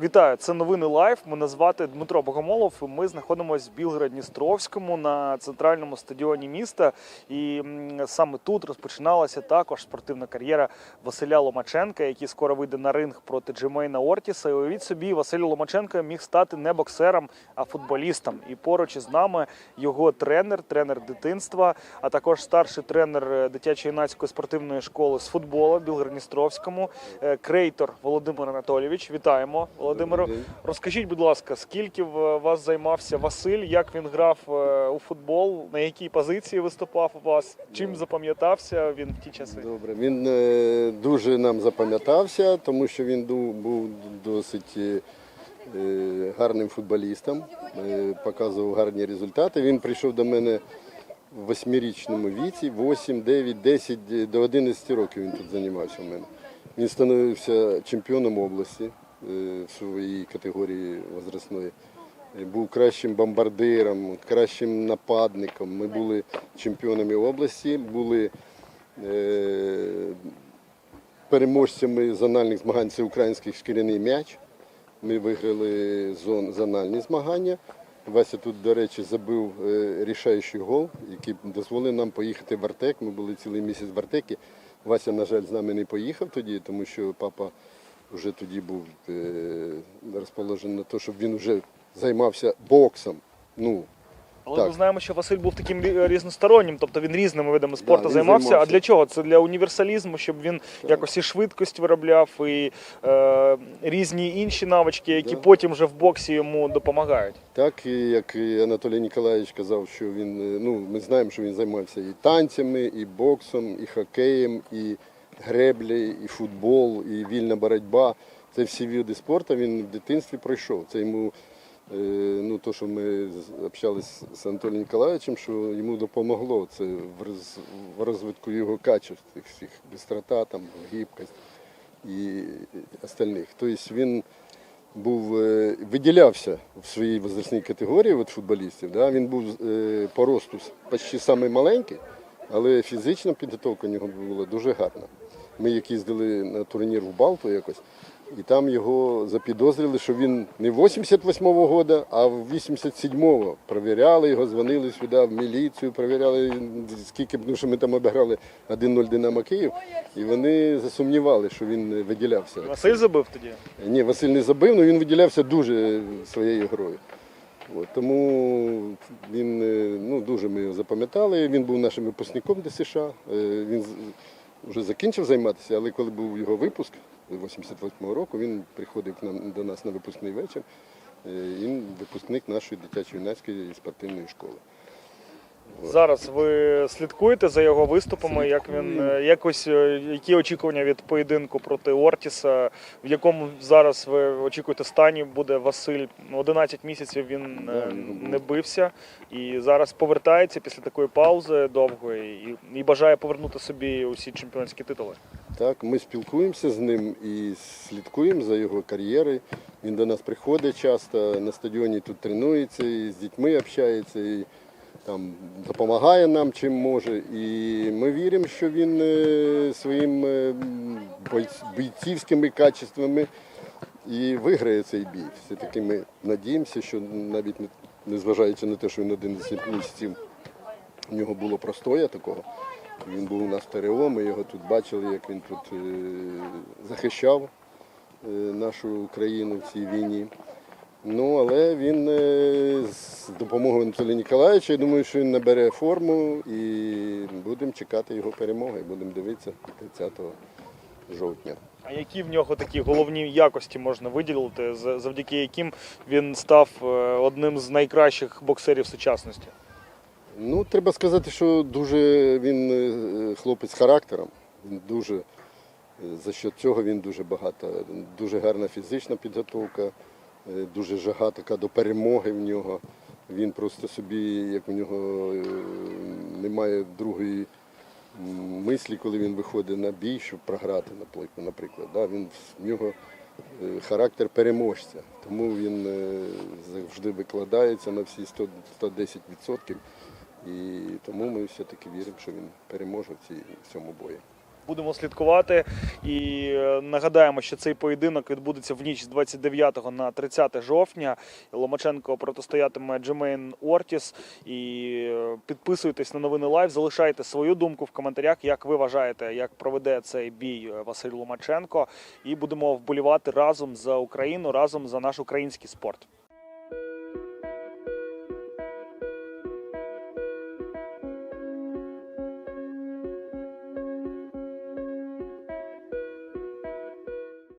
Вітаю, це новини Лайф. Мене звати Дмитро Богомолов. Ми знаходимося в Білгород-Дністровському на центральному стадіоні міста. І саме тут розпочиналася також спортивна кар'єра Василя Ломаченка, який скоро вийде на ринг проти Джемейна Ортіса. І уявіть собі, Василь Ломаченко міг стати не боксером, а футболістом. І поруч із нами його тренер, тренер дитинства, а також старший тренер е, дитячо-юнацької спортивної школи з футболу Білгород-Дністровському, е, крейтор Володимир Анатолійович. Вітаємо, Володимиру. Розкажіть, будь ласка, скільки в вас займався Василь? Як він грав е, у футбол? На якій позиції виступав у вас? Чим запам'ятався він в ті часи? Добре, він е, дуже нам запам'ятався, тому що він був досить е, гарним футболістом, показував гарні результати. Він прийшов до мене в восьмирічному віці, 8, 9, 10, е, до 11 років він тут займався в мене. Він становився чемпіоном області в своїй категорії возрастної. Е, Був кращим бомбардиром, кращим нападником. Ми були чемпіонами області, були е, переможцями зональних змагань це український шкіряний м'яч. Ми виграли зон, зональні змагання. Вася тут, до речі, забив е, рішаючий гол, який дозволив нам поїхати в Артек. Ми були цілий місяць в Артекі. Вася, на жаль, з нами не поїхав тоді, тому що папа вже тоді був е, розположений на те, щоб він вже займався боксом. Ну, Але Так. ми знаємо, що Василь був таким різностороннім, тобто він різними видами спорту він займався. займався. А для чого? Це для універсалізму, щоб він якось і швидкость виробляв, і е, різні інші навички, які Да. потім вже в боксі йому допомагають. Так, і як і Анатолій Ніколаєвич казав, що він, е, ну, ми знаємо, що він займався і танцями, і боксом, і хокеєм, і греблі, і футбол, і вільна боротьба. Це всі види спорту він в дитинстві пройшов. Це йому, е, ну, то, що ми общались з Анатолієм Ніколаєвичем, що йому допомогло це в, роз, в розвитку його качеств, всіх бистрота, там, гибкость і остальних. Тобто він був, е, виділявся в своїй возрастній категорії от футболістів. Да? Він був е, по росту почти маленький, але фізична підготовка у нього була дуже гарна. Ми як їздили на турнір в Балту якось, і там його запідозрили, що він не 88-го года, а в 87-го. Провіряли його, дзвонили сюди в міліцію, провіряли скільки, тому що ми там обіграли 1-0 Динамо Київ, і вони засумнівали, що він виділявся. Василь забив тоді. Ні, Василь не забив, але він виділявся дуже своєю грою. Тому він е, ну, дуже ми його запам'ятали. Він був нашим випускником ДСШ. США. Він вже закінчив займатися, але коли був його випуск 88-го року, він приходив до нас на випускний вечір. Е, Він випускник нашої дитячо-юнацької спортивної школи. Зараз ви слідкуєте за його виступами, як він е, якось е, які очікування від поєдинку проти Ортіса, в якому зараз ви очікуєте стані буде Василь. 11 місяців він е, він не бився і зараз повертається після такої паузи довгої і, і бажає повернути собі усі чемпіонські титули. Так, ми спілкуємося з ним і слідкуємо за його кар'єрою. Він до нас приходить часто, на стадіоні тут тренується, і з дітьми общається, і там допомагає нам чим може. І ми віримо, що він е, своїм е, бійцівськими качествами і виграє цей бій. Все-таки ми надіємося, що навіть незважаючи на те, що він 11 місяців у нього було простоя такого. Він був у нас ТРО, ми його тут бачили, як він тут е, захищав нашу Україну в цій війні. Ну, але він е, з допомогою Анатолія Ніколаєвича, я думаю, що він набере форму і будемо чекати його перемоги. Будемо дивитися 30 жовтня. А які в нього такі головні якості можна виділити, завдяки яким він став е, одним з найкращих боксерів сучасності? Ну, треба сказати, що дуже він е, хлопець з характером. Він дуже за що цього він дуже багато. Дуже гарна фізична підготовка, дуже жага така до перемоги в нього. Він просто собі, як у нього е, немає другої мислі, коли він виходить на бій, щоб програти, наприклад. Да? Він в нього е, характер переможця, тому він е, завжди викладається на всі 100 110%. І тому ми все-таки віримо, що він переможе в, цьому бої. Будемо слідкувати і е, нагадаємо, що цей поєдинок відбудеться в ніч з 29 на 30 жовтня. Ломаченко протистоятиме Джемейн Ортіс. І е, підписуйтесь на новини лайв, залишайте свою думку в коментарях, як ви вважаєте, як проведе цей бій е, Василь Ломаченко. І будемо вболівати разом за Україну, разом за наш український спорт.